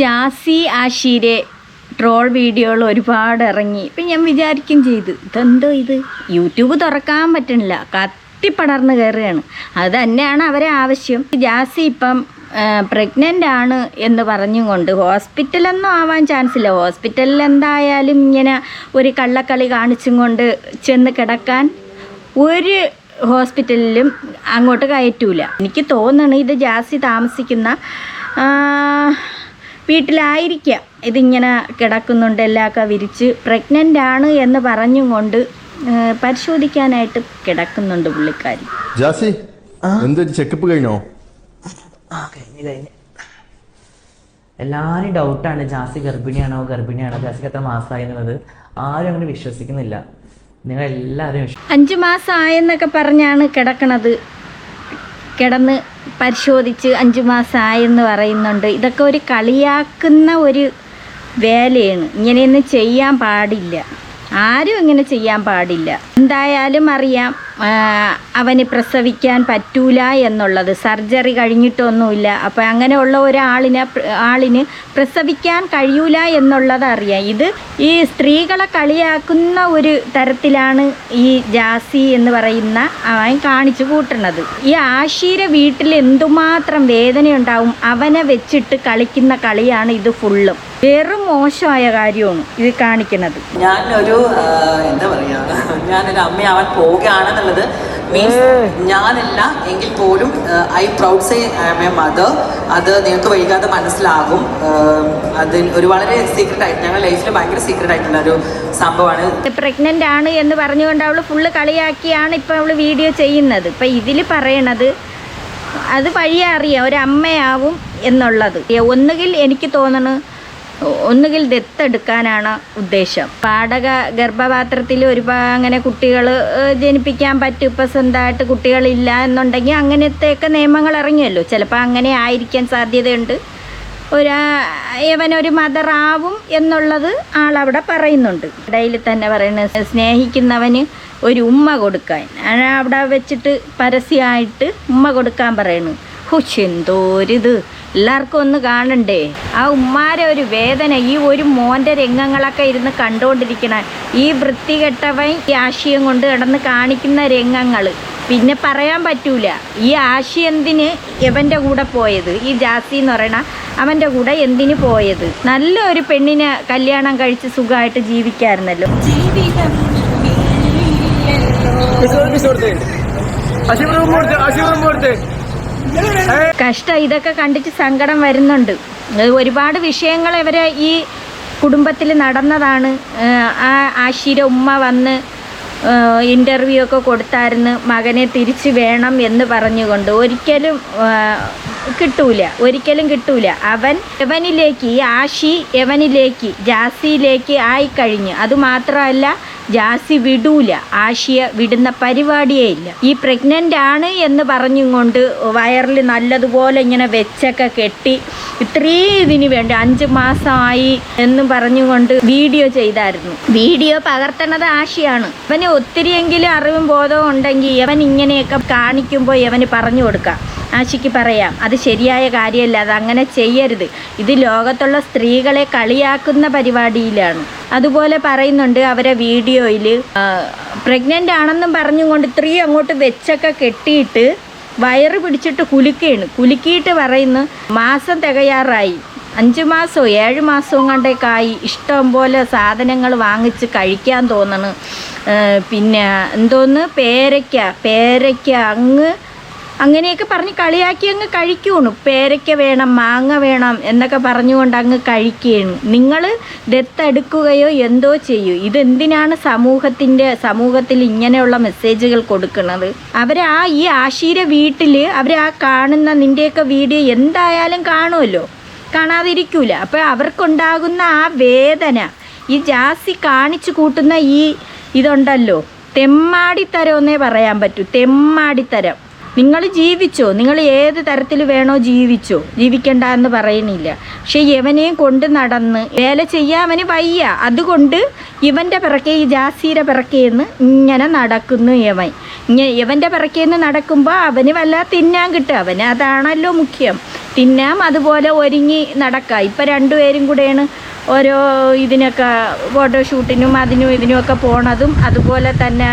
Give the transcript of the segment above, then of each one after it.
Jassie ആഷീരെ troll വീഡിയോകൾ ഒരുപാട് ഇറങ്ങി. ഇപ്പം ഞാൻ വിചാരിക്കും ചെയ്ത് ഇതെന്തോ ഇത്? യൂട്യൂബ് തുറക്കാൻ പറ്റണില്ല. കത്തിപ്പടർന്ന് കയറുകയാണ്. അത് തന്നെയാണ് അവരെ ആവശ്യം. ജാസി ഇപ്പം പ്രഗ്നന്റ് ആണ് എന്ന് പറഞ്ഞുകൊണ്ട് ഹോസ്പിറ്റലൊന്നും ആവാൻ ചാൻസ് ഇല്ല. ഹോസ്പിറ്റലിൽ എന്തായാലും ഇങ്ങനെ ഒരു കള്ളക്കളി കാണിച്ചും കൊണ്ട് ചെന്ന് കിടക്കാൻ ഒരു ഹോസ്പിറ്റലിലും അങ്ങോട്ട് കയറ്റൂല. എനിക്ക് തോന്നണ ഇത് ജാസി താമസിക്കുന്ന വീട്ടിലായിരിക്കാം. ഇതിങ്ങനെ കിടക്കുന്നുണ്ട് എല്ലാമൊക്കെ വിരിച്ച് പ്രഗ്നന്റ് ആണ് എന്ന് പറഞ്ഞും കൊണ്ട് പരിശോധിക്കാനായിട്ട് കിടക്കുന്നുണ്ട് പുള്ളിക്കാരി. ജാസി എന്തൊരു ചെക്കപ്പ് കഴിഞ്ഞോ? ആ കഴിഞ്ഞു കഴിഞ്ഞ്. എല്ലാവരും ഡൗട്ടാണ് ജാസി ഗർഭിണിയാണോ ഗർഭിണിയാണോ ജാസിക്ക് എത്ര മാസമായി എന്നുള്ളത് ആരും അങ്ങനെ വിശ്വസിക്കുന്നില്ല. നിങ്ങൾ എല്ലാവരും അഞ്ചു അഞ്ച് മാസം ആയെന്നൊക്കെ പറഞ്ഞാണ് കിടക്കണത്. കിടന്ന് പരിശോധിച്ച് അഞ്ച് മാസമായെന്ന് പറയുന്നുണ്ട്. ഇതൊക്കെ ഒരു കളിയാക്കുന്ന ഒരു വേലയാണ്. ഇങ്ങനെയൊന്നും ചെയ്യാൻ പാടില്ല. ആരും ഇങ്ങനെ ചെയ്യാൻ പാടില്ല. എന്തായാലും അറിയാം അവന് പ്രസവിക്കാൻ പറ്റൂല എന്നുള്ളത്. സർജറി കഴിഞ്ഞിട്ടൊന്നുമില്ല. അപ്പം അങ്ങനെയുള്ള ഒരാളിനെ ആളിന് പ്രസവിക്കാൻ കഴിയൂല എന്നുള്ളത് അറിയാം. ഇത് ഈ സ്ത്രീകളെ കളിയാക്കുന്ന ഒരു തരത്തിലാണ് ഈ ജാസി എന്ന് പറയുന്ന അവൻ കാണിച്ചു കൂട്ടുന്നത്. ഈ ആശീര വീട്ടിൽ എന്തുമാത്രം വേദനയുണ്ടാവും അവനെ വെച്ചിട്ട് കളിക്കുന്ന കളിയാണ് ഇത് ഫുള്ളും വെറും മോശമായ കാര്യമാണ് ഇത് കാണിക്കുന്നത്. ഞാനൊരു ഒരു എന്താ പറയാ ഞാനൊരു അമ്മയാവാൻ പോവുകയാണെന്നുള്ളത് മീൻസ് ഞാനല്ല എങ്കിൽ പോലും I proud say I am a mother അത് നിങ്ങൾക്ക് വൈകാതെ മനസ്സിലാകും. അതിൽ അത് ഒരു വളരെ സീക്രട്ട് ആയിട്ട് ഞങ്ങളുടെ ലൈഫിൽ ഭയങ്കര സീക്രട്ട് ആയിട്ടുള്ള ഒരു സംഭവമാണ്. പ്രഗ്നന്റ് ആണ് എന്ന് പറഞ്ഞുകൊണ്ട് അവൾ ഫുള്ള് കളിയാക്കിയാണ് ഇപ്പം അവൾ വീഡിയോ ചെയ്യുന്നത്. ഇപ്പം ഇതിൽ പറയണത് അത് വഴിയറിയാം ഒരമ്മയാവും എന്നുള്ളത്. ഒന്നുകിൽ എനിക്ക് തോന്നണ് ഒന്നുകിൽ ദത്തെടുക്കാനാണ് ഉദ്ദേശം. പാടക ഗർഭപാത്രത്തിൽ ഒരുപാട് അങ്ങനെ കുട്ടികൾ ജനിപ്പിക്കാൻ പറ്റും. ഇപ്പം സ്വന്തമായിട്ട് കുട്ടികളില്ല എന്നുണ്ടെങ്കിൽ അങ്ങനത്തെയൊക്കെ നിയമങ്ങൾ ഇറങ്ങിയല്ലോ. ചിലപ്പോൾ അങ്ങനെ ആയിരിക്കാൻ സാധ്യതയുണ്ട്. ഒരു ഇവനൊരു മദറാവും എന്നുള്ളത് ആളവിടെ പറയുന്നുണ്ട്. ഇടയിൽ തന്നെ പറയുന്നത് സ്നേഹിക്കുന്നവന് ഒരു ഉമ്മ കൊടുക്കാൻ. അവിടെ വെച്ചിട്ട് പരസ്യമായിട്ട് ഉമ്മ കൊടുക്കാൻ പറയുന്നു ഹുഷ് എന്തോരിത്. എല്ലാവർക്കും ഒന്ന് കാണണ്ടേ? ആ ഉമ്മാരെ ഒരു വേദന ഈ ഒരു മോന്റെ രംഗങ്ങളൊക്കെ ഇരുന്ന് കണ്ടുകൊണ്ടിരിക്കണ ഈ വൃത്തികെട്ടവൻ ഈ ആശയം കൊണ്ട് കിടന്ന് കാണിക്കുന്ന രംഗങ്ങൾ പിന്നെ പറയാൻ പറ്റൂല ഈ ആശി എന്തിന് ഇവന്റെ കൂടെ പോയത്? ഈ ജാസി എന്ന് പറയണ അവന്റെ കൂടെ എന്തിന് പോയത്? നല്ല ഒരു പെണ്ണിനെ കല്യാണം കഴിച്ച് സുഖമായിട്ട് ജീവിക്കായിരുന്നല്ലോ. കഷ്ടം ഇതൊക്കെ കണ്ടിട്ട് സങ്കടം വരുന്നുണ്ട്. ഒരുപാട് വിഷയങ്ങൾ ഇവരെ ഈ കുടുംബത്തിൽ നടന്നതാണ്. ആ ആശീര ഉമ്മ വന്ന് ഇന്റർവ്യൂ ഒക്കെ കൊടുത്തായിരുന്നു. മകനെ തിരിച്ചു വേണം എന്ന് പറഞ്ഞുകൊണ്ട്. ഒരിക്കലും കിട്ടൂല. ഒരിക്കലും കിട്ടൂല. അവൻ യവനിലേക്ക് ഈ ആഷി യവനിലേക്ക് ജാസിയിലേക്ക് ആയിക്കഴിഞ്ഞു. അതുമാത്രമല്ല ജാസി വിടൂല. ആഷിയ വിടുന്ന പരിപാടിയേ ഇല്ല. ഈ പ്രഗ്നന്റ് ആണ് എന്ന് പറഞ്ഞും കൊണ്ട് വയറിൽ നല്ലതുപോലെ ഇങ്ങനെ വെച്ചൊക്കെ കെട്ടി ഇത്രയും ഇതിന് വേണ്ടി അഞ്ച് മാസമായി എന്നും പറഞ്ഞുകൊണ്ട് വീഡിയോ ചെയ്തായിരുന്നു. വീഡിയോ പകർത്തണത് ആശയാണ്. ഇവന് ഒത്തിരിയെങ്കിലും അറിവും ബോധവും ഉണ്ടെങ്കിൽ ഇവൻ ഇങ്ങനെയൊക്കെ കാണിക്കുമ്പോൾ ഇവന് പറഞ്ഞു കൊടുക്കാം. ആശിക്ക് പറയാം അത് ശരിയായ കാര്യമല്ല അത് അങ്ങനെ ചെയ്യരുത്. ഇത് ലോകത്തുള്ള സ്ത്രീകളെ കളിയാക്കുന്ന പരിപാടിയിലാണ്. അതുപോലെ പറയുന്നുണ്ട് അവരെ വീഡിയോയിൽ പ്രഗ്നന്റ് ആണെന്നും പറഞ്ഞുകൊണ്ട് ഇത്രയും അങ്ങോട്ട് വെച്ചൊക്കെ കെട്ടിയിട്ട് വയറ് പിടിച്ചിട്ട് കുലുക്കുകയാണ് കുലുക്കിയിട്ട് പറയുന്നു മാസം തികയാറായി. അഞ്ച് മാസമോ ഏഴ് മാസവും കണ്ടേക്കായി ഇഷ്ടം പോലെ സാധനങ്ങൾ വാങ്ങിച്ച് കഴിക്കാൻ തോന്നണ്. പിന്നെ എന്തോന്ന്? പേരയ്ക്ക പേരയ്ക്ക അങ്ങ് അങ്ങനെയൊക്കെ പറഞ്ഞ് കളിയാക്കി അങ്ങ് കഴിക്കുകയാണ് പേരയ്ക്ക വേണം മാങ്ങ വേണം എന്നൊക്കെ പറഞ്ഞുകൊണ്ട് അങ്ങ് കഴിക്കുകയാണ്. നിങ്ങൾ ദത്തെടുക്കുകയോ എന്തോ ചെയ്യൂ. ഇതെന്തിനാണ് സമൂഹത്തിന്റെ സമൂഹത്തിൽ ഇങ്ങനെയുള്ള മെസ്സേജുകൾ കൊടുക്കുന്നത്? അവർ ആ ഈ ആശീര വീട്ടിൽ അവർ ആ കാണുന്ന നിന്റെയൊക്കെ വീഡിയോ എന്തായാലും കാണുമല്ലോ കാണാതിരിക്കൂല. അപ്പോൾ അവർക്കുണ്ടാകുന്ന ആ വേദന ഈ ജാസി കാണിച്ചു കൂട്ടുന്ന ഈ ഇതുണ്ടല്ലോ. തെമ്മാടിത്തരം എന്നേ പറയാൻ പറ്റൂ. തെമ്മാടിത്തരം. നിങ്ങൾ ജീവിച്ചോ? നിങ്ങൾ ഏത് തരത്തിൽ വേണോ ജീവിച്ചോ? ജീവിക്കണ്ട എന്ന് പറയുന്നില്ല. പക്ഷെ ഇവനെയും കൊണ്ട് നടന്ന് വേല ചെയ്യാൻ അവന് വയ്യ. അതുകൊണ്ട് ഇവന്റെ പിറക്കെ ഈ ജാസീര പിറക്കേന്ന് ഇങ്ങനെ നടക്കുന്നു ഇവൻ ഇങ്ങനെ ഇവന്റെ പിറക്കേന്ന് നടക്കുമ്പോൾ അവന് വല്ല തിന്നാൻ കിട്ടും. അവന് അതാണല്ലോ മുഖ്യം. തിന്നാം അതുപോലെ ഒരുങ്ങി നടക്കുക ഇപ്പം രണ്ടുപേരും കൂടെയാണ് ഓരോ ഇതിനൊക്കെ ഫോട്ടോഷൂട്ടിനും അതിനും ഇതിനുമൊക്കെ പോണതും. അതുപോലെ തന്നെ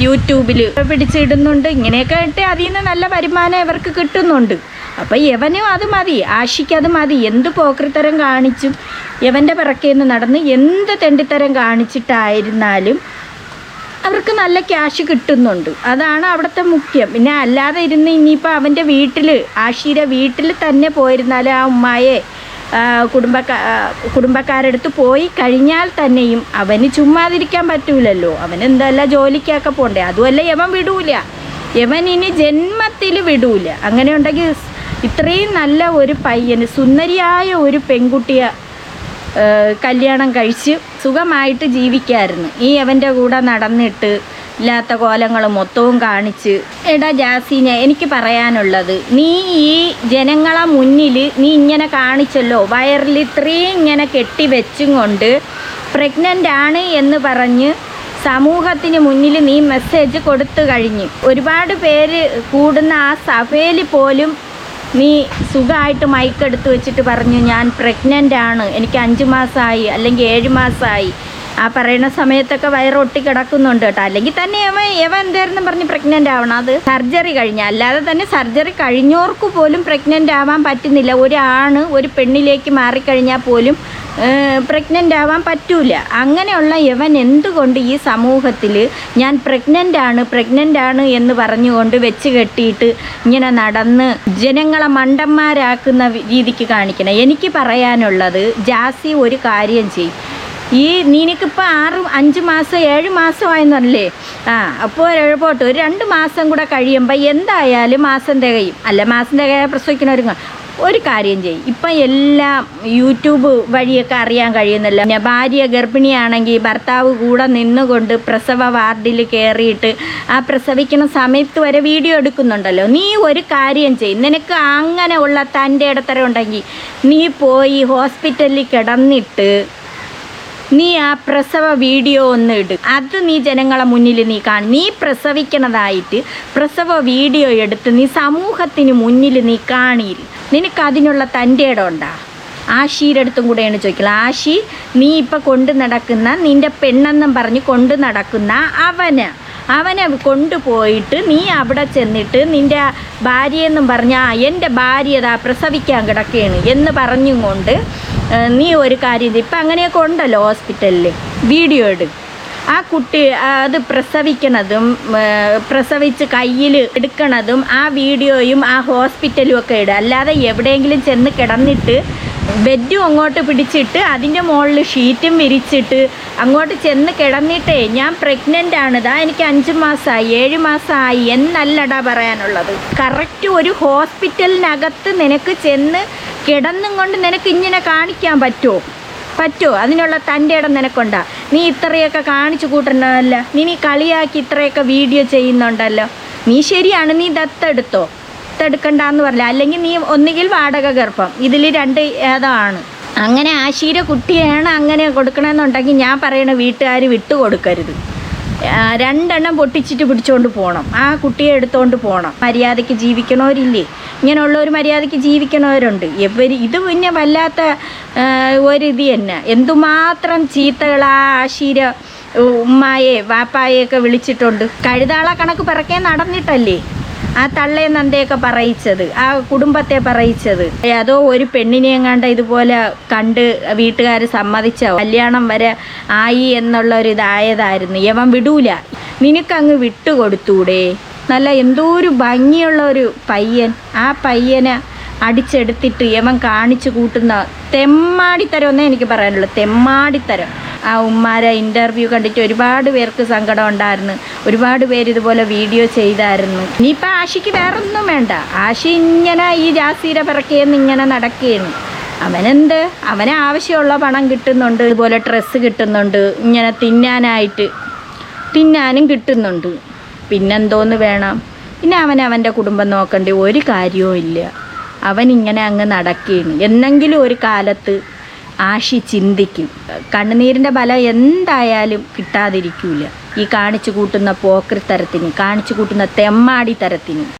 യൂട്യൂബിൽ പിടിച്ചിടുന്നുണ്ട്. ഇങ്ങനെയൊക്കെ ആയിട്ട് അതിൽ നിന്ന് നല്ല വരുമാനം ഇവർക്ക് കിട്ടുന്നുണ്ട്. അപ്പം യവനും അത് മതി ആഷിക്ക് മതി. എന്ത് പോക്രിത്തരം കാണിച്ചും യവന്റെ പിറക്കേന്ന് നടന്ന് എന്ത് തെണ്ടിത്തരം കാണിച്ചിട്ടായിരുന്നാലും അവർക്ക് നല്ല ക്യാഷ് കിട്ടുന്നുണ്ട്. അതാണ് അവിടുത്തെ മുഖ്യം. പിന്നെ അല്ലാതെ ഇരുന്ന് ഇനിയിപ്പോൾ അവന്റെ വീട്ടിൽ ആഷിയുടെ വീട്ടിൽ തന്നെ പോയിരുന്നാൽ ആ ഉമ്മായെ കുടുംബക്കാ കുടുംബക്കാരടുത്ത് പോയി കഴിഞ്ഞാൽ തന്നെയും അവന് ചുമ്മാതിരിക്കാൻ പറ്റൂലല്ലോ. അവൻ എന്തല്ല ജോലിക്കൊക്കെ പോണ്ടേ. അതുമല്ല യവൻ വിടൂല. യവൻ ഇനി ജന്മത്തിൽ വിടൂല. അങ്ങനെ ഉണ്ടെങ്കിൽ ഇത്രയും നല്ല ഒരു പയ്യന് സുന്ദരിയായ ഒരു പെൺകുട്ടിയെ കല്യാണം കഴിച്ച് സുഖമായിട്ട് ജീവിക്കായിരുന്നു. ഈ അവന്റെ കൂടെ നടന്നിട്ട് ഇല്ലാത്ത കോലങ്ങൾ മൊത്തവും കാണിച്ച് എടാ ജാസീന എനിക്ക് പറയാനുള്ളത് നീ ഈ ജനങ്ങളെ മുന്നിൽ നീ ഇങ്ങനെ കാണിച്ചല്ലോ വയറിൽ ഇത്രയും ഇങ്ങനെ കെട്ടി വെച്ചും കൊണ്ട് പ്രഗ്നന്റ് ആണ് എന്ന് പറഞ്ഞ് സമൂഹത്തിന് മുന്നിൽ നീ മെസ്സേജ് കൊടുത്തു കഴിഞ്ഞ്. ഒരുപാട് പേര് കൂടുന്ന ആ സഭയിൽ പോലും നീ സുഖമായിട്ട് മൈക്കെടുത്ത് വെച്ചിട്ട് പറഞ്ഞു ഞാൻ പ്രഗ്നന്റ് ആണ് എനിക്ക് അഞ്ച് മാസമായി അല്ലെങ്കിൽ ഏഴ് മാസമായി ആ പറയുന്ന സമയത്തൊക്കെ വയറൊട്ടി കിടക്കുന്നുണ്ട് കേട്ടോ. അല്ലെങ്കിൽ തന്നെ അവൻ ഇവ എന്തായിരുന്നു പറഞ്ഞ് പ്രഗ്നന്റ് ആവണം. അത് സർജറി കഴിഞ്ഞ. അല്ലാതെ തന്നെ സർജറി കഴിഞ്ഞവർക്ക് പോലും പ്രഗ്നന്റ് ആവാൻ പറ്റുന്നില്ല. ഒരാണ് ഒരു പെണ്ണിലേക്ക് മാറിക്കഴിഞ്ഞാൽ പോലും പ്രഗ്നന്റ് ആവാൻ പറ്റൂല. അങ്ങനെയുള്ള യവൻ എന്തുകൊണ്ട് ഈ സമൂഹത്തിൽ ഞാൻ പ്രഗ്നന്റ് ആണ് പ്രഗ്നന്റ് ആണ് എന്ന് പറഞ്ഞുകൊണ്ട് വെച്ച് കെട്ടിയിട്ട് ഇങ്ങനെ നടന്ന് ജനങ്ങളെ മണ്ടന്മാരാക്കുന്ന രീതിക്ക് കാണിക്കണം. എനിക്ക് പറയാനുള്ളത് ജാസി ഒരു കാര്യം ചെയ്യും ഈ നിനക്കിപ്പോൾ ആറ് അഞ്ച് മാസം ഏഴ് മാസമായെന്നല്ലേ ആ അപ്പോൾ എഴുപോട്ട് ഒരു രണ്ട് മാസം കൂടെ കഴിയുമ്പോൾ എന്തായാലും മാസം തികയും. അല്ല മാസം തികയാൽ പ്രസവിക്കണവരും ഒരു കാര്യം ചെയ്യും. ഇപ്പം എല്ലാം യൂട്യൂബ് വഴിയൊക്കെ അറിയാൻ കഴിയുന്നല്ലോ. പിന്നെ ഭാര്യ ഗർഭിണിയാണെങ്കിൽ ഭർത്താവ് കൂടെ നിന്നുകൊണ്ട് പ്രസവ വാർഡിൽ കയറിയിട്ട് ആ പ്രസവിക്കുന്ന സമയത്ത് വരെ വീഡിയോ എടുക്കുന്നുണ്ടല്ലോ. നീ ഒരു കാര്യം ചെയ്യും. നിനക്ക് അങ്ങനെ ഉള്ള തന്റെ ഇടത്തരം ഉണ്ടെങ്കിൽ നീ പോയി ഹോസ്പിറ്റലിൽ കിടന്നിട്ട് നീ ആ പ്രസവ വീഡിയോ ഒന്ന് ഇട്. അത് നീ ജനങ്ങളെ മുന്നിൽ നീ കാണും. നീ പ്രസവിക്കണതായിട്ട് പ്രസവ വീഡിയോ എടുത്ത് നീ സമൂഹത്തിന് മുന്നിൽ നീ കാണിയിൽ. നിനക്ക് അതിനുള്ള തന്റെ ഇടം ഉണ്ടാ? ആഷിയുടെ അടുത്തും കൂടെയാണ് ചോദിക്കുന്നത് ആശി നീ ഇപ്പം കൊണ്ട് നടക്കുന്ന നിന്റെ പെണ്ണെന്നും പറഞ്ഞ് കൊണ്ട് നടക്കുന്ന അവന് അവനെ കൊണ്ടുപോയിട്ട് നീ അവിടെ ചെന്നിട്ട് നിന്റെ ഭാര്യയെന്നും പറഞ്ഞ ആ എന്റെ ഭാര്യ ഇതാ പ്രസവിക്കാൻ കിടക്കുകയാണ് എന്ന് പറഞ്ഞും കൊണ്ട് നീ ഒരു കാര്യം. ഇപ്പം അങ്ങനെയൊക്കെ ഉണ്ടല്ലോ ഹോസ്പിറ്റലിൽ വീഡിയോ എടു ആ കുട്ടി അത് പ്രസവിക്കണതും പ്രസവിച്ച് കയ്യിൽ എടുക്കണതും ആ വീഡിയോയും ആ ഹോസ്പിറ്റലും ഒക്കെ ഇടുക അല്ലാതെ എവിടെയെങ്കിലും ചെന്ന് കിടന്നിട്ട് ബെഡും അങ്ങോട്ട് പിടിച്ചിട്ട് അതിന്റെ മുകളിൽ ഷീറ്റും വിരിച്ചിട്ട് അങ്ങോട്ട് ചെന്ന് കിടന്നിട്ടേ ഞാൻ പ്രഗ്നന്റ് ആണ്. ഇതാ എനിക്ക് അഞ്ച് മാസമായി ഏഴ് മാസമായി എന്നല്ലടാ പറയാനുള്ളത്. കറക്റ്റ് ഒരു ഹോസ്പിറ്റലിനകത്ത് നിനക്ക് ചെന്ന് കിടന്നും കൊണ്ട് നിനക്ക് ഇങ്ങനെ കാണിക്കാൻ പറ്റുമോ? പറ്റുമോ അതിനുള്ള തന്റെ ഇടം നിനക്കുണ്ടാ? നീ ഇത്രയൊക്കെ കാണിച്ചു കൂട്ടണ്ടല്ലോ നീ നീ കളിയാക്കി ഇത്രയൊക്കെ വീഡിയോ ചെയ്യുന്നുണ്ടല്ലോ. നീ ശരിയാണ് നീ ദത്തെടുത്തോ? ദത്തെടുക്കണ്ടെന്ന് പറഞ്ഞില്ല? അല്ലെങ്കിൽ നീ ഒന്നുകിൽ വാടക ഗർഭം. ഇതിൽ രണ്ട് ഏതാണ്? അങ്ങനെ ആശീര കുട്ടിയാണ് അങ്ങനെ കൊടുക്കണമെന്നുണ്ടെങ്കിൽ ഞാൻ പറയണ വീട്ടുകാർ വിട്ടു കൊടുക്കരുത്. രണ്ടെണ്ണം പൊട്ടിച്ചിട്ട് പിടിച്ചോണ്ട് പോകണം ആ കുട്ടിയെ എടുത്തോണ്ട് പോകണം മര്യാദയ്ക്ക് ജീവിക്കണവരില്ലേ? ഇങ്ങനെയുള്ളൊരു മര്യാദയ്ക്ക് ജീവിക്കണവരുണ്ട്. ഇവർ ഇത് പിന്നെ വല്ലാത്ത ആ, ഒരു ഇത് തന്നെ. എന്തുമാത്രം ചീത്തകൾ ആ ആശീര ഉമ്മായെ വാപ്പായെയൊക്കെ വിളിച്ചിട്ടുണ്ട്. കഴുതാള കണക്ക് പിറക്കേ നടന്നിട്ടല്ലേ? ആ തള്ളയെ നന്ദയൊക്കെ പറയിച്ചത് ആ കുടുംബത്തെ പറയിച്ചത്. അതോ ഒരു പെണ്ണിനെ എങ്ങാണ്ട് ഇതുപോലെ കണ്ട് വീട്ടുകാർ സമ്മതിച്ചോ? കല്യാണം വരെ ആയി എന്നുള്ള ഒരു ഇതായതായിരുന്നു. യവൻ വിടൂല. നിനക്കങ്ങ് വിട്ടുകൊടുത്തൂടെ? നല്ല എന്തോ ഒരു ഭംഗിയുള്ള ഒരു പയ്യൻ. ആ പയ്യനെ അടിച്ചെടുത്തിട്ട് യവൻ കാണിച്ചു കൂട്ടുന്ന തെമ്മാടിത്തരം എന്നേ എനിക്ക് പറയാനുള്ളൂ. തെമ്മാടിത്തരം. ആ ഉമ്മാരെ ഇന്റർവ്യൂ കണ്ടിട്ട് ഒരുപാട് പേർക്ക് സങ്കടം ഉണ്ടായിരുന്നു. ഒരുപാട് പേര് ഇതുപോലെ വീഡിയോ ചെയ്തായിരുന്നു. ഇനിയിപ്പോൾ ആഷിക്ക് വേറൊന്നും വേണ്ട. ആഷി ഇങ്ങനെ ഈ ജാസീരെ പിറക്കിയെന്ന് ഇങ്ങനെ നടക്കുകയാണ് അവനെന്ത്? അവന് ആവശ്യമുള്ള പണം കിട്ടുന്നുണ്ട്. ഇതുപോലെ ഡ്രസ്സ് കിട്ടുന്നുണ്ട്. ഇങ്ങനെ തിന്നാനായിട്ട് തിന്നാനും കിട്ടുന്നുണ്ട്. പിന്നെന്തോന്ന് വേണം? പിന്നെ അവൻ അവന്റെ കുടുംബം നോക്കേണ്ട. ഒരു കാര്യവും ഇല്ല. അവൻ ഇങ്ങനെ അങ്ങ് നടക്കുകയാണ് എന്നെങ്കിലും ഒരു കാലത്ത് ആഷി ചിന്തിക്കും. കണ്ണുനീരിന്റെ ബലം എന്തായാലും കിട്ടാതിരിക്കൂല. ഈ കാണിച്ചു കൂട്ടുന്ന പോക്കൃത്തരത്തിന് കാണിച്ചു കൂട്ടുന്ന തെമ്മാടി തരത്തിന്